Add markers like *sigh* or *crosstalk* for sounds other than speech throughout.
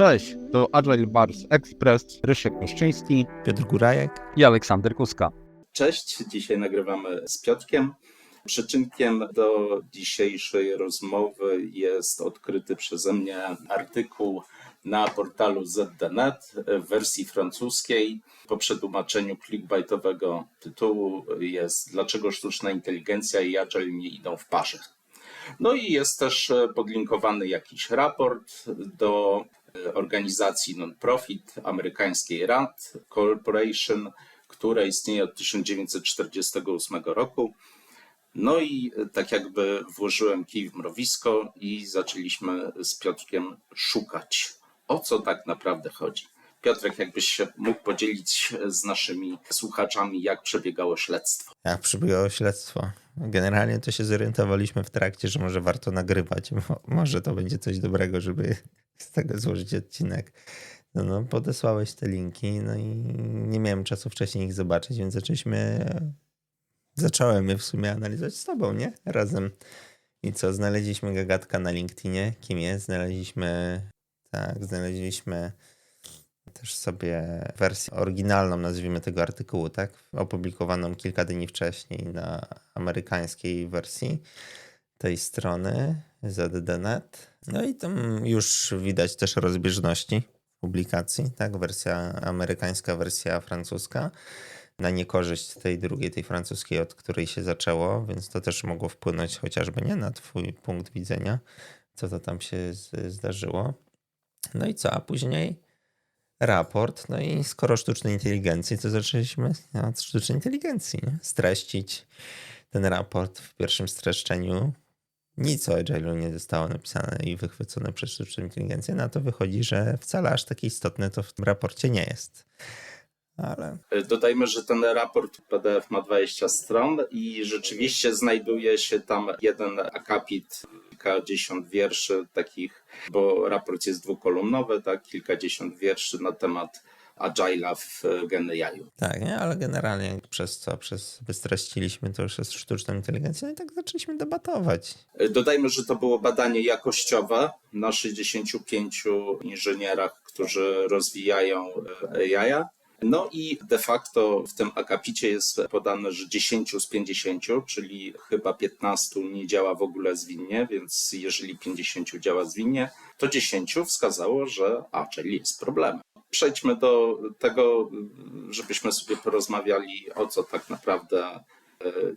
Cześć, to Agile Bars Express, Rysiek Koszczyński Piotr Górajek. i Aleksander Kuska. Cześć, dzisiaj nagrywamy z Piotrkiem. Przyczynkiem do dzisiejszej rozmowy jest odkryty przeze mnie artykuł na portalu ZDNet w wersji francuskiej. Po przetłumaczeniu clickbaitowego tytułu jest Dlaczego sztuczna inteligencja i agile nie idą w parze. No i jest też podlinkowany jakiś raport do organizacji non-profit amerykańskiej RAND Corporation, która istnieje od 1948 roku. No i tak jakby włożyłem kij w mrowisko i zaczęliśmy z Piotrkiem szukać, o co tak naprawdę chodzi. Piotrek, jakbyś się mógł podzielić z naszymi słuchaczami, jak przebiegało śledztwo. Jak przebiegało śledztwo? Generalnie to się zorientowaliśmy w trakcie, że może warto nagrywać. Mo- Może to będzie coś dobrego, żeby z tego złożyć odcinek. No, no, podesłałeś te linki, no i nie miałem czasu wcześniej ich zobaczyć, więc zaczęliśmy. Zacząłem je w sumie analizować z tobą, nie? Razem. I co? Znaleźliśmy gagatka na LinkedInie. Kim jest? Znaleźliśmy. Tak, znaleźliśmy też sobie wersję oryginalną, nazwijmy tego artykułu, tak? Opublikowaną kilka dni wcześniej na amerykańskiej wersji tej strony ZDNet. No i tam już widać też rozbieżności publikacji, tak? Wersja amerykańska, wersja francuska. Na niekorzyść tej drugiej, tej francuskiej, od której się zaczęło, więc to też mogło wpłynąć chociażby nie na Twój punkt widzenia, co to tam się z- zdarzyło. No i co, a później raport. No i skoro sztucznej inteligencji, to zaczęliśmy od sztucznej inteligencji nie? streścić ten raport w pierwszym streszczeniu. Nic o Agile'u nie zostało napisane i wychwycone przez sztuczną inteligencję. Na to wychodzi, że wcale aż takie istotne to w tym raporcie nie jest. Ale Dodajmy, że ten raport PDF ma 20 stron i rzeczywiście znajduje się tam jeden akapit, kilkadziesiąt wierszy takich, bo raport jest dwukolumnowy, tak, kilkadziesiąt wierszy na temat Agile'a w Gen AI. tak, nie? Ale generalnie przez co? Przez wystreściliśmy to już przez sztuczną inteligencję i tak zaczęliśmy debatować. Dodajmy, że to było badanie jakościowe na 65 inżynierach, którzy rozwijają AI. No i de facto w tym akapicie jest podane, że 10 z 50, czyli chyba 15 nie działa w ogóle zwinnie, więc jeżeli 50 działa zwinnie, to 10 wskazało, że Agile jest problemem. Przejdźmy do tego, żebyśmy sobie porozmawiali o co tak naprawdę e,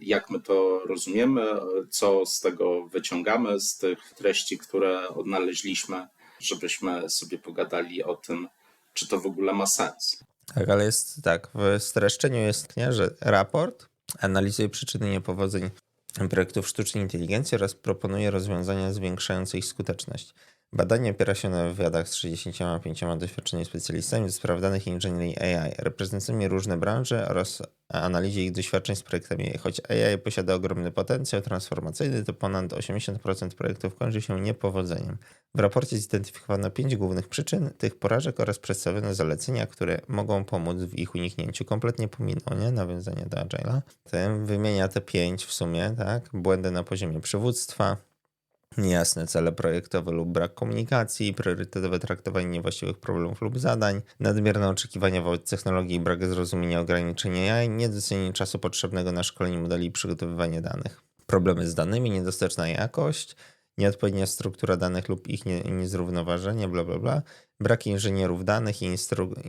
jak my to rozumiemy, co z tego wyciągamy, z tych treści, które odnaleźliśmy, żebyśmy sobie pogadali o tym, czy to w ogóle ma sens. Tak, ale jest tak, w streszczeniu jest, nie, że raport analizuje przyczyny niepowodzeń projektów sztucznej inteligencji oraz proponuje rozwiązania zwiększające ich skuteczność. Badanie opiera się na wywiadach z 65 doświadczonymi specjalistami ze spraw danych i inżynierii AI, reprezentującymi różne branże oraz analizie ich doświadczeń z projektami. Choć AI posiada ogromny potencjał transformacyjny, to ponad 80% projektów kończy się niepowodzeniem. W raporcie zidentyfikowano pięć głównych przyczyn tych porażek oraz przedstawiono zalecenia, które mogą pomóc w ich uniknięciu. Kompletnie pominął, nie? Nawiązanie do Agile'a. Ten wymienia te pięć w sumie, tak? Błędy na poziomie przywództwa, niejasne cele projektowe lub brak komunikacji, priorytetowe traktowanie niewłaściwych problemów lub zadań, nadmierne oczekiwania wobec technologii brak zrozumienia ograniczenia AI, niedocenienie czasu potrzebnego na szkolenie modeli i przygotowywanie danych. Problemy z danymi, niedostateczna jakość, nieodpowiednia struktura danych lub ich nie, niezrównoważenie, bla bla bla, brak inżynierów danych i,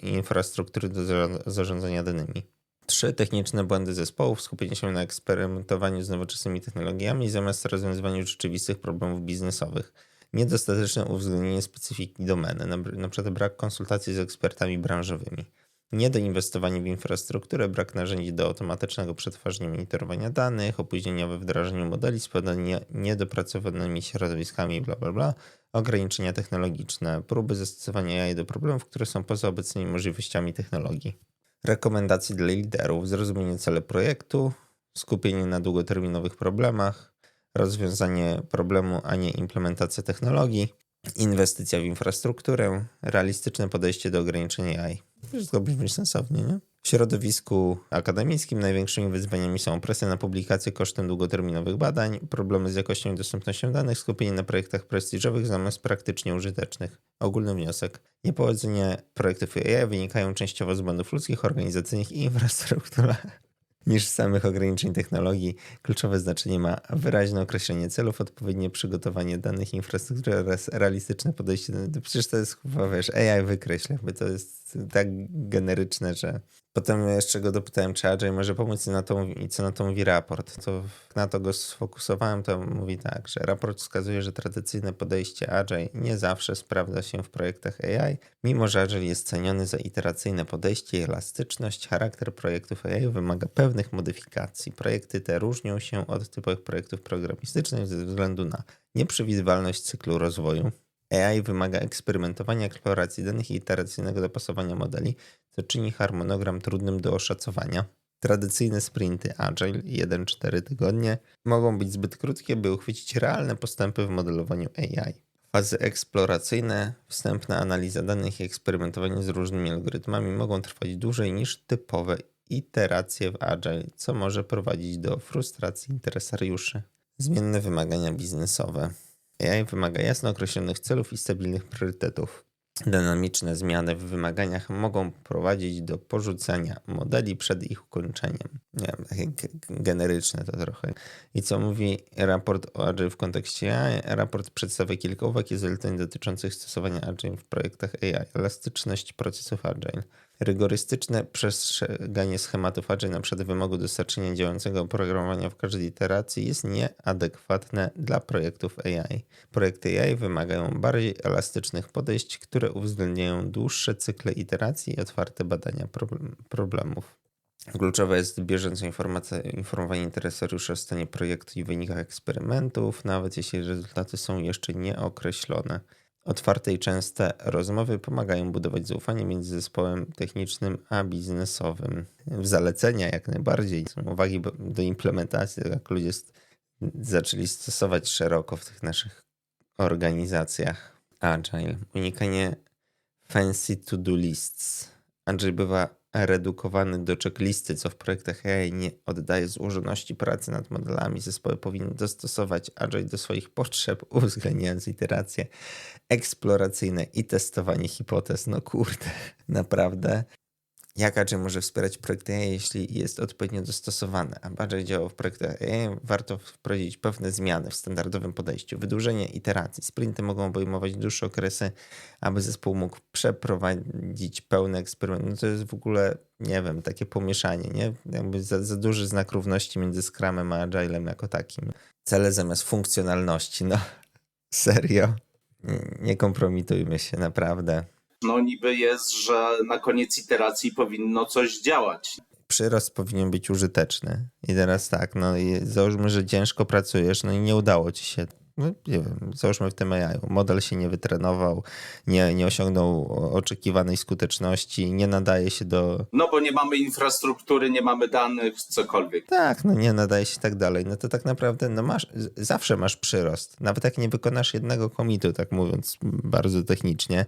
infrastruktury do za- zarządzania danymi. Trzy techniczne błędy zespołów, skupienie się na eksperymentowaniu z nowoczesnymi technologiami zamiast rozwiązywaniu rzeczywistych problemów biznesowych. Niedostateczne uwzględnienie specyfiki domeny, przykład brak konsultacji z ekspertami branżowymi. Niedoinwestowanie w infrastrukturę, brak narzędzi do automatycznego przetwarzania i monitorowania danych, opóźnienia we wdrażaniu modeli spowodowane niedopracowanymi środowiskami, bla bla bla, ograniczenia technologiczne, próby zastosowania AI do problemów, które są poza obecnymi możliwościami technologii rekomendacje dla liderów, zrozumienie celu projektu, skupienie na długoterminowych problemach, rozwiązanie problemu, a nie implementacja technologii, inwestycja w infrastrukturę, realistyczne podejście do ograniczenia AI. Wszystko brzmi sensownie, nie? W środowisku akademickim największymi wyzwaniami są presja na publikację kosztem długoterminowych badań, problemy z jakością i dostępnością danych, skupienie na projektach prestiżowych zamiast praktycznie użytecznych. Ogólny wniosek. Niepowodzenie projektów AI wynikają częściowo z błędów ludzkich, organizacyjnych i infrastrukturalnych *laughs* niż samych ograniczeń technologii. Kluczowe znaczenie ma wyraźne określenie celów, odpowiednie przygotowanie danych, infrastruktury oraz realistyczne podejście. do- Przecież to jest chyba, wiesz, AI wykreśla, bo to jest tak generyczne, że potem jeszcze go dopytałem, czy Agile może pomóc na to, i co na to mówi raport. To na to go sfokusowałem, to mówi tak, że raport wskazuje, że tradycyjne podejście Agile nie zawsze sprawdza się w projektach AI, mimo że Agile jest ceniony za iteracyjne podejście i elastyczność, charakter projektów AI wymaga pewnych modyfikacji. Projekty te różnią się od typowych projektów programistycznych ze względu na nieprzewidywalność cyklu rozwoju. AI wymaga eksperymentowania, eksploracji danych i iteracyjnego dopasowania modeli, co czyni harmonogram trudnym do oszacowania. Tradycyjne sprinty Agile 1-4 tygodnie mogą być zbyt krótkie, by uchwycić realne postępy w modelowaniu AI. Fazy eksploracyjne, wstępna analiza danych i eksperymentowanie z różnymi algorytmami mogą trwać dłużej niż typowe iteracje w Agile, co może prowadzić do frustracji interesariuszy. Zmienne wymagania biznesowe. AI wymaga jasno określonych celów i stabilnych priorytetów. Dynamiczne zmiany w wymaganiach mogą prowadzić do porzucania modeli przed ich ukończeniem. Nie wiem, takie generyczne to trochę. I co mówi raport o Agile w kontekście AI? Raport przedstawia kilka uwag i zaleceń dotyczących stosowania Agile w projektach AI. Elastyczność procesów Agile. Rygorystyczne przestrzeganie schematów Agile, przykład wymogu dostarczenia działającego oprogramowania w każdej iteracji, jest nieadekwatne dla projektów AI. Projekty AI wymagają bardziej elastycznych podejść, które uwzględniają dłuższe cykle iteracji i otwarte badania problem- problemów. Kluczowe jest bieżące informowanie interesariuszy o stanie projektu i wynikach eksperymentów, nawet jeśli rezultaty są jeszcze nieokreślone. Otwarte i częste rozmowy pomagają budować zaufanie między zespołem technicznym a biznesowym. W zalecenia jak najbardziej są uwagi do implementacji, tak jak ludzie zaczęli stosować szeroko w tych naszych organizacjach. Agile. Unikanie fancy to-do lists. Agile bywa redukowany do checklisty, co w projektach AI nie oddaje złożoności pracy nad modelami. Zespoły powinny dostosować Agile do swoich potrzeb, *laughs* uwzględniając iteracje eksploracyjne i testowanie hipotez. No kurde, *laughs* naprawdę. Jak Agile może wspierać projekty AI, jeśli jest odpowiednio dostosowane? Aby Agile działał w projektach AI, warto wprowadzić pewne zmiany w standardowym podejściu. Wydłużenie iteracji. Sprinty mogą obejmować dłuższe okresy, aby zespół mógł przeprowadzić pełny eksperyment. No to jest w ogóle, nie wiem, takie pomieszanie, nie? Jakby za, za duży znak równości między Scrumem a Agilem jako takim. Cele zamiast funkcjonalności, no *laughs* serio. Nie kompromitujmy się, naprawdę. No niby jest, że na koniec iteracji powinno coś działać. przyrost powinien być użyteczny. I teraz tak, no i załóżmy, że ciężko pracujesz, no i nie udało ci się. No, nie wiem, załóżmy w tym AI. Model się nie wytrenował, nie, nie osiągnął oczekiwanej skuteczności, nie nadaje się do. No bo nie mamy infrastruktury, nie mamy danych, cokolwiek. Tak, no nie nadaje się tak dalej. No to tak naprawdę no masz, zawsze masz przyrost. Nawet jak nie wykonasz jednego komitu, tak mówiąc bardzo technicznie,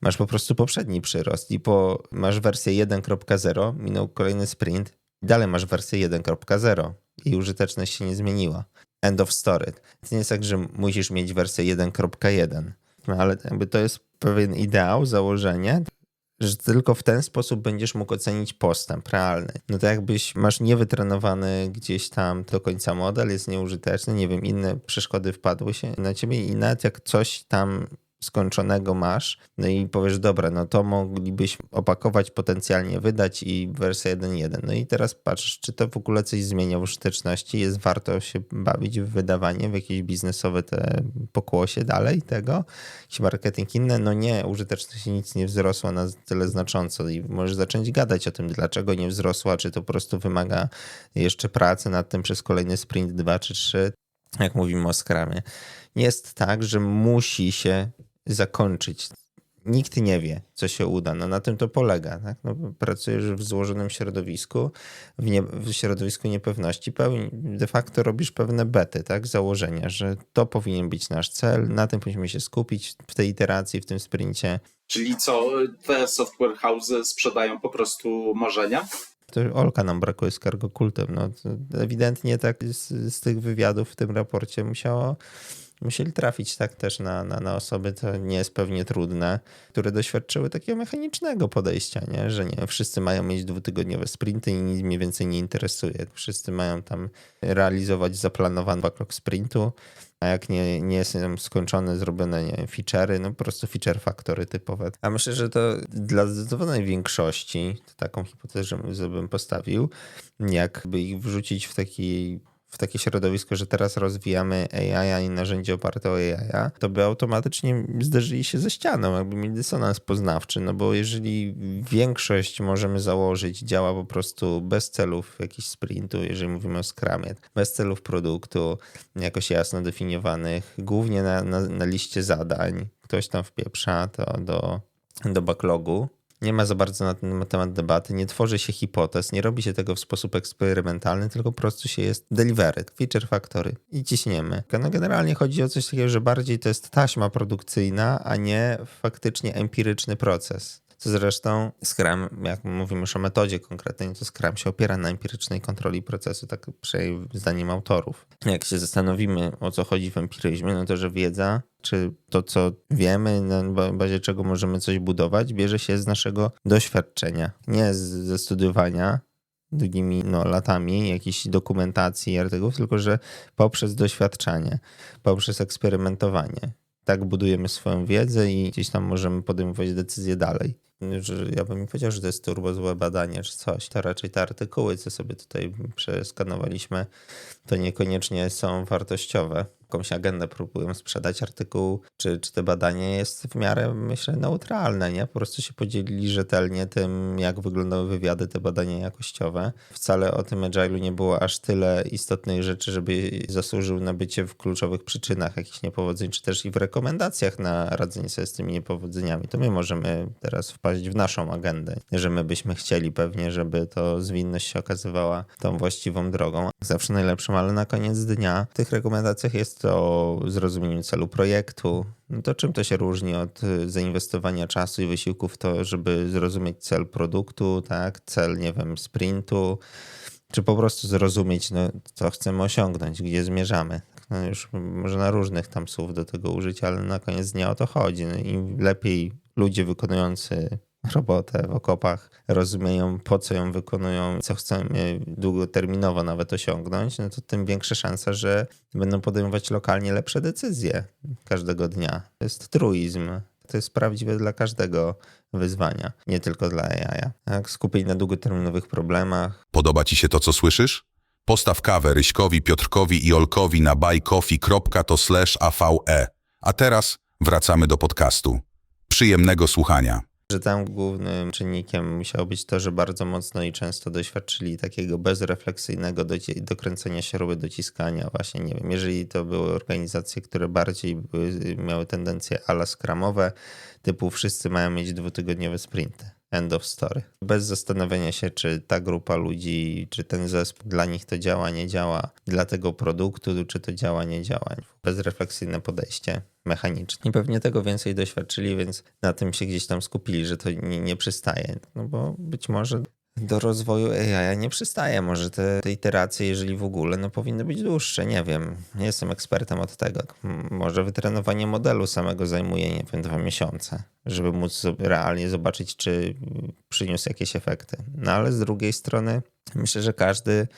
masz po prostu poprzedni przyrost i po masz wersję 1.0, minął kolejny sprint, i dalej masz wersję 1.0 i użyteczność się nie zmieniła. End of story. To nie jest tak, że musisz mieć wersję 1.1, no ale jakby to jest pewien ideał, założenie, że tylko w ten sposób będziesz mógł ocenić postęp realny. No to jakbyś masz niewytrenowany gdzieś tam do końca model, jest nieużyteczny, nie wiem, inne przeszkody wpadły się na ciebie i nawet jak coś tam skończonego masz, no i powiesz, dobra, no to moglibyś opakować, potencjalnie wydać i wersja 1.1. No i teraz patrzysz, czy to w ogóle coś zmienia w użyteczności, jest warto się bawić w wydawanie, w jakieś biznesowe te pokłosie dalej tego, jakiś marketing inne, no nie, użyteczność nic nie wzrosła na tyle znacząco. I możesz zacząć gadać o tym, dlaczego nie wzrosła, czy to po prostu wymaga jeszcze pracy nad tym przez kolejny sprint 2 czy 3, jak mówimy o Scrumie. Jest tak, że musi się zakończyć. nikt nie wie, co się uda. No na tym to polega. Tak? No, pracujesz w złożonym środowisku, w, nie, w środowisku niepewności, pełni, de facto robisz pewne bety, tak? założenia, że to powinien być nasz cel, na tym powinniśmy się skupić w tej iteracji, w tym sprincie. Czyli co, te software house'y sprzedają po prostu marzenia? To Olka nam brakuje z cargo kultem. No, ewidentnie tak z, z tych wywiadów w tym raporcie musiało musieli trafić tak też na, na, na osoby, to nie jest pewnie trudne, które doświadczyły takiego mechanicznego podejścia, nie? że nie wszyscy mają mieć dwutygodniowe sprinty i nic mnie więcej nie interesuje. Wszyscy mają tam realizować zaplanowany backlog sprintu, a jak nie, nie są skończone, zrobione nie wiem, feature'y, no po prostu feature factory typowe. A myślę, że to dla zdecydowanej większości, to taką hipotezę bym postawił, jakby ich wrzucić w taki w takie środowisko, że teraz rozwijamy AI i narzędzie oparte o AI, to by automatycznie zderzyli się ze ścianą, jakby mieli dysonans poznawczy, no bo jeżeli większość możemy założyć działa po prostu bez celów jakichś sprintu, jeżeli mówimy o Scrumie, bez celów produktu, jakoś jasno definiowanych, głównie na, na, na liście zadań, ktoś tam wpieprza to do, do backlogu, nie ma za bardzo na ten temat debaty, nie tworzy się hipotez, nie robi się tego w sposób eksperymentalny, tylko po prostu się jest delivery, feature factory i ciśniemy. No generalnie chodzi o coś takiego, że bardziej to jest taśma produkcyjna, a nie faktycznie empiryczny proces. Co zresztą Scrum, jak mówimy już o metodzie konkretnej, to Scrum się opiera na empirycznej kontroli procesu, tak przynajmniej zdaniem autorów. Jak się zastanowimy, o co chodzi w empiryzmie, no to, że wiedza, czy to, co wiemy, na bazie czego możemy coś budować, bierze się z naszego doświadczenia, nie ze studiowania, długimi no, latami jakiejś dokumentacji i artykułów, tylko że poprzez doświadczanie, poprzez eksperymentowanie. Tak budujemy swoją wiedzę i gdzieś tam możemy podejmować decyzje dalej że ja bym nie powiedział, że to jest turbo złe badanie czy coś. To raczej te artykuły, co sobie tutaj przeskanowaliśmy, to niekoniecznie są wartościowe. Jakąś agendę próbują sprzedać artykuł, czy, czy te badanie jest w miarę, myślę, neutralne, nie? Po prostu się podzielili rzetelnie tym, jak wyglądały wywiady, te badania jakościowe. Wcale o tym Agile'u nie było aż tyle istotnych rzeczy, żeby zasłużył na bycie w kluczowych przyczynach jakichś niepowodzeń, czy też i w rekomendacjach na radzenie sobie z tymi niepowodzeniami. To my możemy teraz wpaść w naszą agendę, że my byśmy chcieli pewnie, żeby to zwinność się okazywała tą właściwą drogą. Zawsze najlepszą, ale na koniec dnia w tych rekomendacjach jest to o zrozumieniu celu projektu. No to czym to się różni od zainwestowania czasu i wysiłku w to, żeby zrozumieć cel produktu, tak, cel, nie wiem, sprintu, czy po prostu zrozumieć, no, co chcemy osiągnąć, gdzie zmierzamy. No już można różnych tam słów do tego użyć, ale na koniec dnia o to chodzi. No, Im lepiej ludzie wykonujący robotę w okopach rozumieją, po co ją wykonują, co chcemy długoterminowo nawet osiągnąć, no to tym większa szansa, że będą podejmować lokalnie lepsze decyzje każdego dnia. To jest truizm. To jest prawdziwe dla każdego wyzwania, nie tylko dla AI. Tak? Skupień na długoterminowych problemach. Podoba Ci się to, co słyszysz? Postaw kawę Ryśkowi, Piotrkowi i Olkowi na buycoffee.to slash AVE. A teraz wracamy do podcastu. Przyjemnego słuchania. Że tam głównym czynnikiem musiało być to, że bardzo mocno i często doświadczyli takiego bezrefleksyjnego dokręcenia śruby, dociskania. Właśnie, nie wiem, jeżeli to były organizacje, które bardziej były, miały tendencje ala skramowe, typu wszyscy mają mieć dwutygodniowe sprinty. End of story. Bez zastanowienia się, czy ta grupa ludzi, czy ten zespół dla nich to działa, nie działa, dla tego produktu, czy to działa, nie działa. Bezrefleksyjne podejście, mechaniczne. I pewnie tego więcej doświadczyli, więc na tym się gdzieś tam skupili, że to nie, nie przystaje. No bo być może do rozwoju AI nie przystaje. Może te, te iteracje, jeżeli w ogóle, no powinny być dłuższe. Nie wiem. Nie jestem ekspertem od tego. Może wytrenowanie modelu samego zajmuje, nie wiem, dwa miesiące, żeby móc realnie zobaczyć, czy przyniósł jakieś efekty. No ale z drugiej strony myślę, że każdy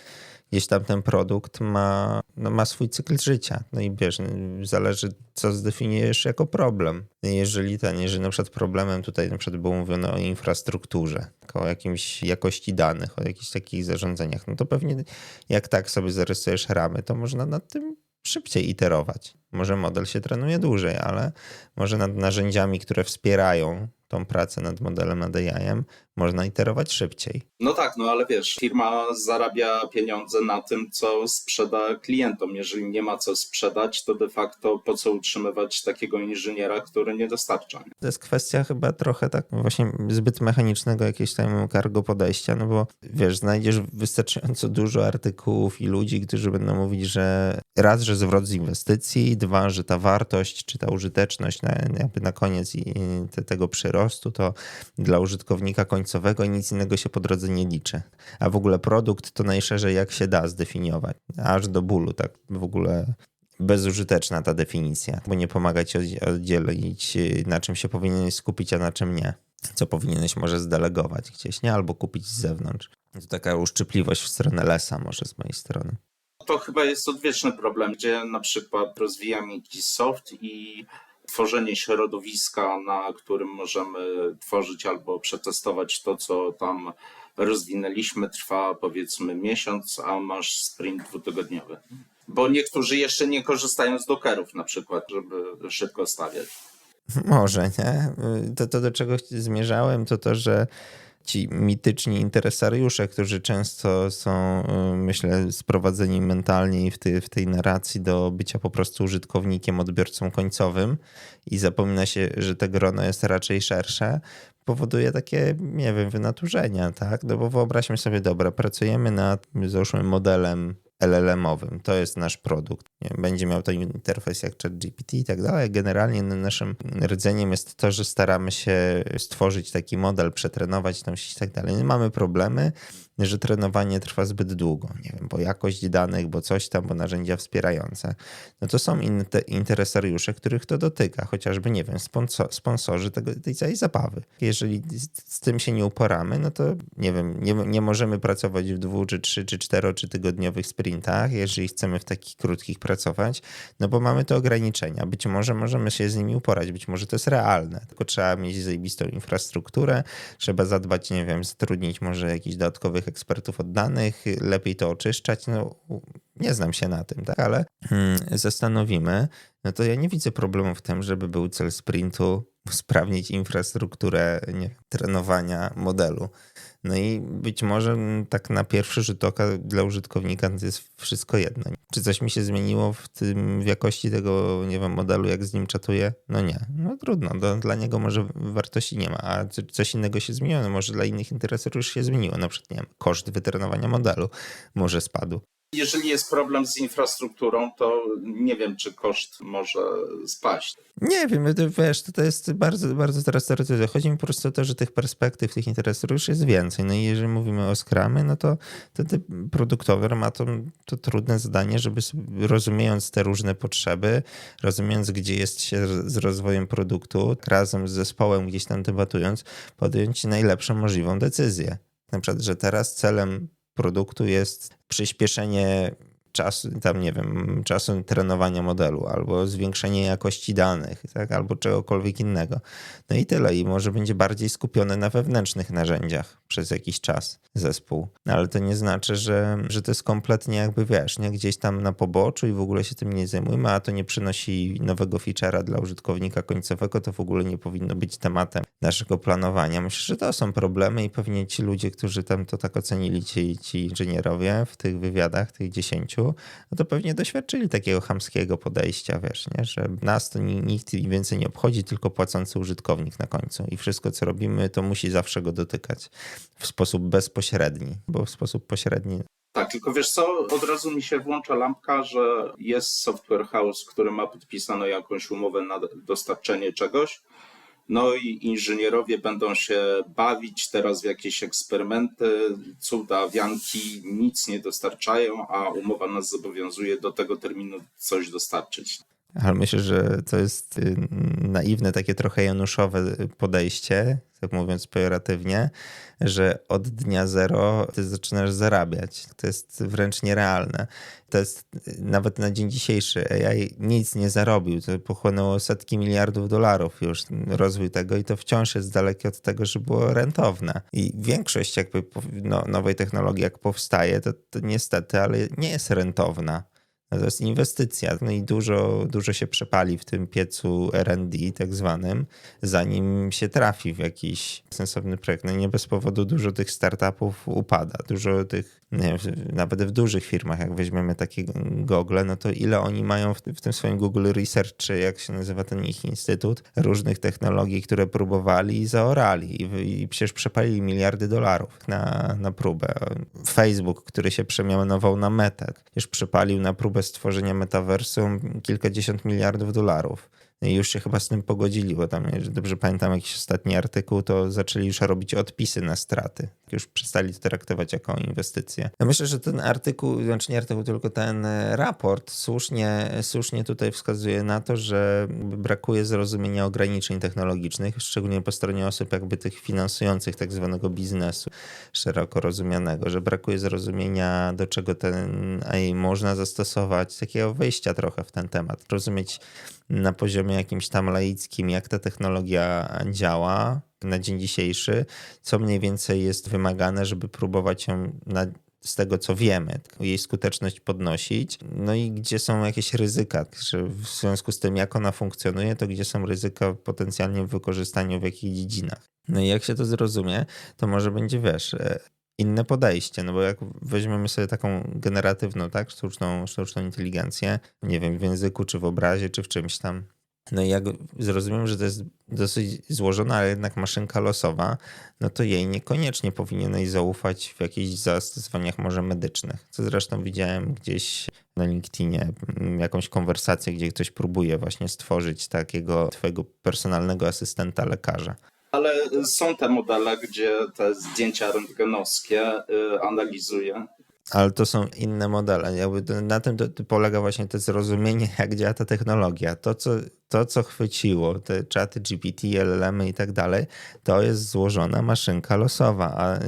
gdzieś tam ten produkt ma, no, ma swój cykl życia. No i wiesz, zależy co zdefiniujesz jako problem. Jeżeli ten, jeżeli na przykład problemem tutaj na przykład było mówione o infrastrukturze, o jakimś jakości danych, o jakichś takich zarządzeniach, no to pewnie jak tak sobie zarysujesz ramy, to można nad tym szybciej iterować. Może model się trenuje dłużej, ale może nad narzędziami, które wspierają tą pracę nad modelem nad AI-em, można iterować szybciej. No tak, no ale wiesz, firma zarabia pieniądze na tym, co sprzeda klientom. Jeżeli nie ma co sprzedać, to de facto po co utrzymywać takiego inżyniera, który nie dostarcza? To jest kwestia chyba trochę tak właśnie zbyt mechanicznego jakiegoś tam cargo podejścia, no bo wiesz, znajdziesz wystarczająco dużo artykułów i ludzi, którzy będą mówić, że raz, że zwrot z inwestycji, dwa, że ta wartość czy ta użyteczność na, jakby na koniec te, tego przyrostu to dla użytkownika końcowego nic innego się po drodze nie liczy. A w ogóle produkt to najszerzej jak się da zdefiniować, aż do bólu, tak w ogóle bezużyteczna ta definicja, bo nie pomaga ci oddzie- oddzielić, na czym się powinieneś skupić, a na czym nie. Co powinieneś może zdelegować gdzieś, nie? Albo kupić z zewnątrz. To taka uszczypliwość w stronę lesa może z mojej strony. To chyba jest odwieczny problem, gdzie na przykład rozwijamy jakiś soft i tworzenie środowiska, na którym możemy tworzyć albo przetestować to, co tam rozwinęliśmy, trwa powiedzmy miesiąc, a masz sprint dwutygodniowy. Bo niektórzy jeszcze nie korzystają z dockerów na przykład, żeby szybko stawiać. Może, nie? To, to do czego zmierzałem, to to, że ci mityczni interesariusze, którzy często są, y, myślę, sprowadzeni mentalnie w, tej w tej narracji do bycia po prostu użytkownikiem, odbiorcą końcowym i zapomina się, że te grono jest raczej szersze, powoduje takie, nie wiem, wynaturzenia, tak? No bo wyobraźmy sobie, dobra, pracujemy nad, załóżmy, modelem LLM-owym. To jest nasz produkt. Nie, będzie miał to interfejs jak ChatGPT i tak dalej. Generalnie naszym rdzeniem jest to, że staramy się stworzyć taki model, przetrenować tą sieć i tak dalej. Mamy problemy, że trenowanie trwa zbyt długo. Nie wiem, bo jakość danych, bo coś tam, bo narzędzia wspierające. No to są in- interesariusze, których to dotyka. Chociażby, nie wiem, sponsor- sponsorzy tego, tej całej zabawy. Jeżeli z, z tym się nie uporamy, no to nie wiem, nie, nie możemy pracować w dwu, czy trzy, czy cztero, czy tygodniowych sprintach, jeżeli chcemy w takich krótkich pracować, no bo mamy te ograniczenia. Być może możemy się z nimi uporać, być może to jest realne, tylko trzeba mieć zajebistą infrastrukturę, trzeba zadbać, nie wiem, zatrudnić może jakichś dodatkowych ekspertów od danych, lepiej to oczyszczać, no nie znam się na tym, tak, ale hmm, zastanowimy, no to ja nie widzę problemu w tym, żeby był cel sprintu usprawnić infrastrukturę nie, trenowania modelu. No i być może mm, tak na pierwszy rzut oka dla użytkownika to jest wszystko jedno. Czy coś mi się zmieniło w tym w jakości tego, nie wiem, modelu, jak z nim czatuję? No nie. No trudno, do, dla niego może wartości nie ma, a co- coś innego się zmieniło, no może dla innych interesów już się zmieniło. Na przykład, nie wiem, koszt wytrenowania modelu może spadł. Jeżeli jest problem z infrastrukturą, to nie wiem, czy koszt może spaść. Nie wiem, wiesz, to, jest bardzo, bardzo teraz teoretycznie. Chodzi mi po prostu o to, że tych perspektyw, tych interesów już jest więcej. No i jeżeli mówimy o skramy, no to, ty produktower ma to, to trudne zadanie, żeby rozumiejąc te różne potrzeby, rozumiejąc, gdzie jest się z rozwojem produktu, razem z zespołem gdzieś tam debatując, podjąć najlepszą możliwą decyzję. Na przykład, że teraz celem produktu jest przyspieszenie czasu, tam nie wiem, czasu trenowania modelu, albo zwiększenie jakości danych, tak, albo czegokolwiek innego. No i tyle. I może będzie bardziej skupiony na wewnętrznych narzędziach przez jakiś czas zespół. No ale to nie znaczy, że, że to jest kompletnie jakby, wiesz, nie gdzieś tam na poboczu i w ogóle się tym nie zajmujemy, a to nie przynosi nowego feature'a dla użytkownika końcowego, to w ogóle nie powinno być tematem naszego planowania. Myślę, że to są problemy i pewnie ci ludzie, którzy tam to tak ocenili, ci, ci inżynierowie w tych wywiadach, tych dziesięciu, no to pewnie doświadczyli takiego chamskiego podejścia, wiesz, nie? że nas to ni- nikt więcej nie obchodzi, tylko płacący użytkownik na końcu i wszystko, co robimy, to musi zawsze go dotykać w sposób bezpośredni, bo w sposób pośredni Tak, tylko wiesz co, od razu mi się włącza lampka, że jest software house, który ma podpisaną jakąś umowę na dostarczenie czegoś. No i inżynierowie będą się bawić teraz w jakieś eksperymenty, cuda, wianki, nic nie dostarczają, a umowa nas zobowiązuje do tego terminu coś dostarczyć. Ale myślę, że to jest y, naiwne, takie trochę januszowe podejście, tak mówiąc pejoratywnie, że od dnia zero ty zaczynasz zarabiać. To jest wręcz nierealne. To jest y, nawet na dzień dzisiejszy AI nic nie zarobił. To pochłonęło setki miliardów dolarów już rozwój tego i to wciąż jest dalekie od tego, że było rentowne. I większość jakby no, nowej technologii jak powstaje, to, to niestety, ale nie jest rentowna. No to jest inwestycja. No i dużo, dużo się przepali w tym piecu RD, tak zwanym, zanim się trafi w jakiś sensowny projekt. No i nie bez powodu dużo tych startupów upada. Dużo tych, nie nawet w dużych firmach, jak weźmiemy takie Google, no to ile oni mają w, w tym swoim Google Research, czy jak się nazywa ten ich instytut, różnych technologii, które próbowali i zaorali. I, i przecież przepalili miliardy dolarów na, na próbę. Facebook, który się przemianował na Meta, już przepalił na próbę stworzenia metaversum kilkadziesiąt miliardów dolarów. No już się chyba z tym pogodzili, bo tam, jeżeli dobrze pamiętam jakiś ostatni artykuł, to zaczęli już robić odpisy na straty. Już przestali to traktować jako inwestycję. Ja myślę, że ten artykuł, znaczy nie artykuł, tylko ten e, raport słusznie, słusznie tutaj wskazuje na to, że brakuje zrozumienia ograniczeń technologicznych, szczególnie po stronie osób jakby tych finansujących tak zwanego biznesu szeroko rozumianego, że brakuje zrozumienia, do czego ten AI można zastosować, takiego wejścia trochę w ten temat. Rozumieć na poziomie jakimś tam laickim, jak ta technologia działa na dzień dzisiejszy, co mniej więcej jest wymagane, żeby próbować ją na, z tego, co wiemy, jej skuteczność podnosić, no i gdzie są jakieś ryzyka, że w związku z tym, jak ona funkcjonuje, to gdzie są ryzyka potencjalnie w wykorzystaniu w jakich dziedzinach. No i jak się to zrozumie, to może będzie, wiesz, e, inne podejście, no bo jak weźmiemy sobie taką generatywną, tak, sztuczną, sztuczną inteligencję, nie wiem, w języku, czy w obrazie, czy w czymś tam, no i jak zrozumiem, że to jest dosyć złożona, ale jednak maszynka losowa, no to jej niekoniecznie powinieneś zaufać w jakichś zastosowaniach może medycznych. Co zresztą widziałem gdzieś na LinkedInie mm, jakąś konwersację, gdzie ktoś próbuje właśnie stworzyć takiego twojego personalnego asystenta lekarza. Ale są te modele, gdzie te zdjęcia rentgenowskie y, analizuje. Ale to są inne modele. Jakby na tym to, to polega właśnie to zrozumienie, *laughs* jak działa ta technologia. To, co, to, co chwyciło, te czaty GPT, LLM i tak dalej, to jest złożona maszynka losowa, a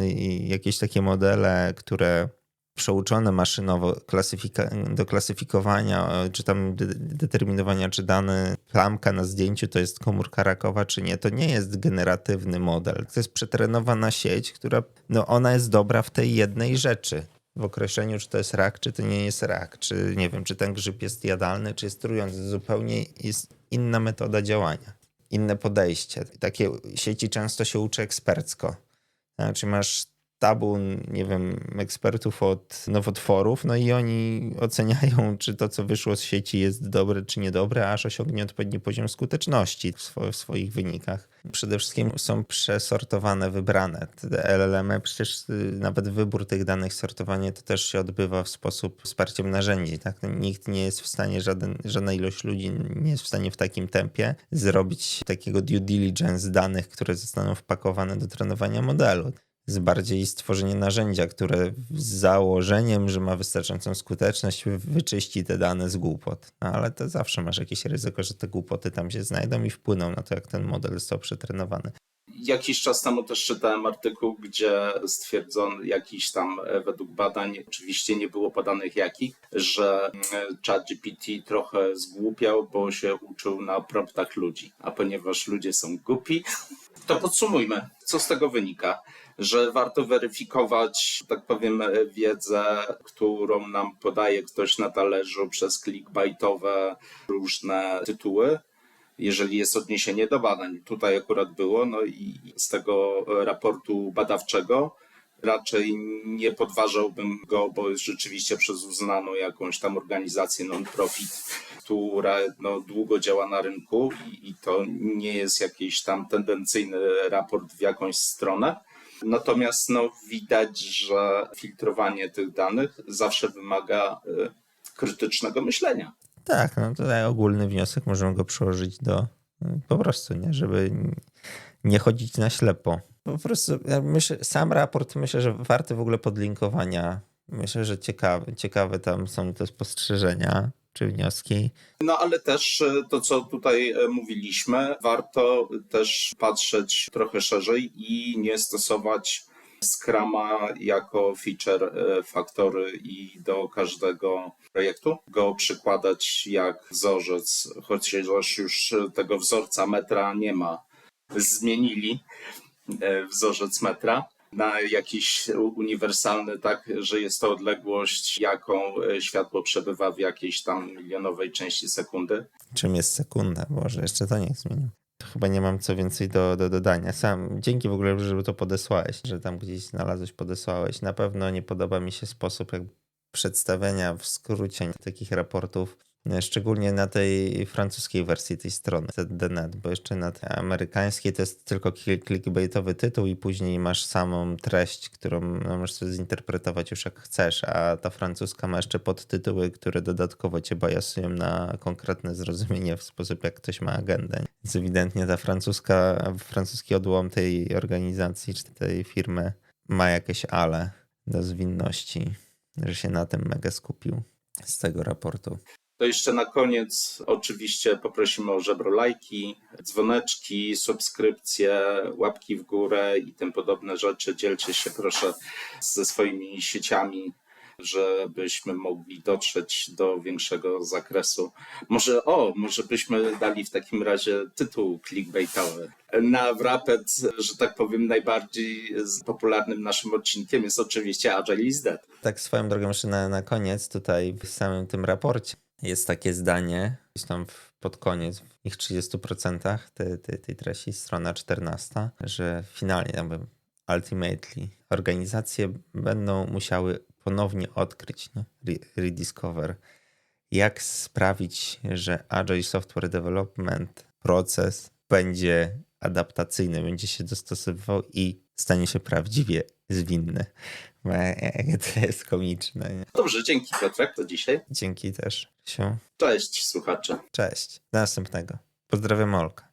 jakieś takie modele, które przeuczone maszynowo klasyfika- do klasyfikowania, czy tam de- determinowania, czy dany plamka na zdjęciu to jest komórka rakowa, czy nie, to nie jest generatywny model. To jest przetrenowana sieć, która, no ona jest dobra w tej jednej rzeczy. W określeniu, czy to jest rak, czy to nie jest rak, czy nie wiem, czy ten grzyb jest jadalny, czy jest trujący. Zupełnie jest inna metoda działania, inne podejście. Takie sieci często się uczy ekspercko. Znaczy masz tabun, nie wiem, ekspertów od nowotworów, no i oni oceniają, czy to, co wyszło z sieci jest dobre, czy niedobre, aż osiągnie odpowiedni poziom skuteczności w, swo- w swoich wynikach. Przede wszystkim są przesortowane, wybrane. Te LLM, przecież y, nawet wybór tych danych, sortowanie to też się odbywa w sposób wsparciem narzędzi. Tak? No, Nikt nie jest w stanie, żaden, żadna ilość ludzi nie jest w stanie w takim tempie zrobić takiego due diligence danych, które zostaną wpakowane do trenowania modelu jest bardziej stworzenie narzędzia, które z założeniem, że ma wystarczającą skuteczność, wyczyści te dane z głupot. No, ale to zawsze masz jakieś ryzyko, że te głupoty tam się znajdą i wpłyną na to, jak ten model został przetrenowany. Jakiś czas temu też czytałem artykuł, gdzie stwierdzono jakiś tam e, według badań, oczywiście nie było podanych jakich, że e, ChatGPT trochę zgłupiał, bo się uczył na promptach ludzi. A ponieważ ludzie są głupi, to podsumujmy, co z tego wynika że warto weryfikować, tak powiem, wiedzę, którą nam podaje ktoś na talerzu przez clickbaitowe różne tytuły, jeżeli jest odniesienie do badań. Tutaj akurat było, no i z tego raportu badawczego raczej nie podważałbym go, bo jest rzeczywiście przez uznaną jakąś tam organizację non-profit, która no, długo działa na rynku i, i to nie jest jakiś tam tendencyjny raport w jakąś stronę. Natomiast no, widać, że filtrowanie tych danych zawsze wymaga y, krytycznego myślenia. Tak, no tutaj ogólny wniosek możemy go przełożyć do y, po prostu, nie, żeby nie chodzić na ślepo. Po prostu ja myślę, sam raport myślę, że warty w ogóle podlinkowania. Myślę, że ciekawe, ciekawe tam są te spostrzeżenia czy wnioski. No ale też y, to, co tutaj y, mówiliśmy, warto też patrzeć trochę szerzej i nie stosować Scrama jako feature y, faktory i do każdego projektu go przykładać jak wzorzec, chociaż już tego wzorca metra nie ma. Zmienili wzorzec metra na jakiś uniwersalny, tak, że jest to odległość, jaką e, światło przebywa w jakiejś tam milionowej części sekundy. Czym jest sekunda? Boże, jeszcze to niech zmienił. To chyba nie mam co więcej do, do dodania. Sam dzięki w ogóle, że to podesłałeś, że tam gdzieś znalazłeś, podesłałeś. Na pewno nie podoba mi się sposób jak przedstawiania w skrócie takich raportów, e, szczególnie na tej francuskiej wersji tej strony ZDNet, bo jeszcze na tej amerykańskiej to jest tylko clickbaitowy tytuł i później masz samą treść, którą no, możesz sobie zinterpretować już jak chcesz, a ta francuska ma jeszcze podtytuły, które dodatkowo cię bajasują na konkretne zrozumienie w sposób jak ktoś ma agendę. Więc ewidentnie ta francuska, francuski odłam tej organizacji czy tej firmy ma jakieś ale do zwinności, że się na tym mega skupił z tego raportu. To jeszcze na koniec oczywiście poprosimy o żebro lajki, dzwoneczki, subskrypcje, łapki w górę i tym podobne rzeczy. Dzielcie się proszę ze swoimi sieciami, żebyśmy mogli dotrzeć do większego zakresu. Może o, może byśmy dali w takim razie tytuł clickbaitowy. Na wrapet, że tak powiem, najbardziej popularnym naszym odcinkiem jest oczywiście Agile is Dead. Tak swoją drogą jeszcze na, na koniec tutaj w samym tym raporcie jest takie zdanie, gdzieś tam pod koniec, w ich 30% tej, tej, tej treści, strona 14, że finalnie jakby ultimately organizacje będą musiały ponownie odkryć, nie? Re, rediscover, jak sprawić, że Agile Software Development proces będzie adaptacyjny, będzie się dostosowywał i stanie się prawdziwie zwinny. To jest komiczne. Nie? Dobrze, dzięki Piotrek, to dzisiaj. Dzięki też, Siu. Cześć słuchacze. Cześć. Do następnego. Pozdrawiam Olka.